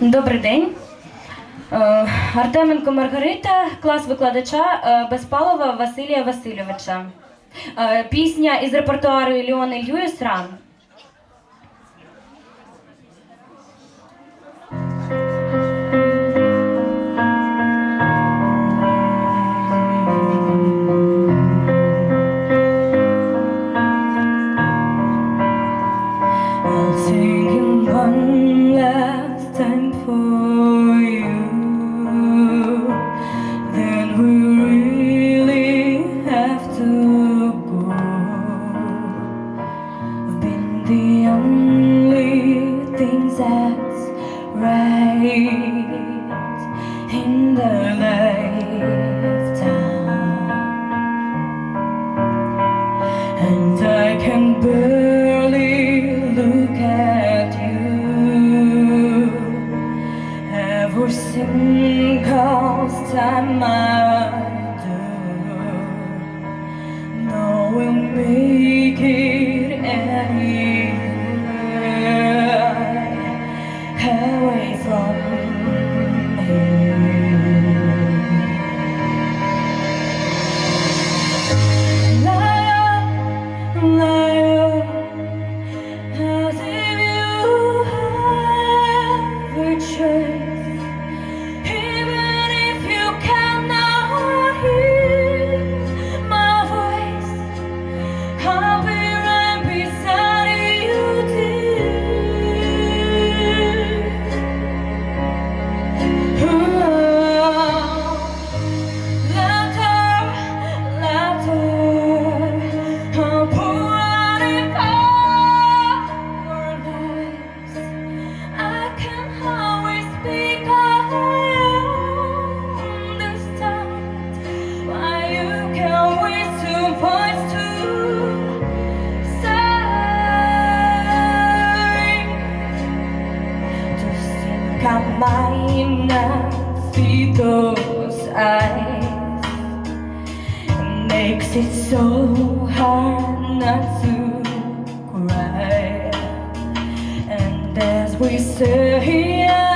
Добрий день. Е, Артеменко Маргарита, клас викладача е, Безпалова Василія Васильовича. Е, Пісня із репертуару Ліони Льюіс Ран. That's right in the lifetime. And I can barely look at you every single time I might not see those eyes. Makes it so hard not to cry. And as we say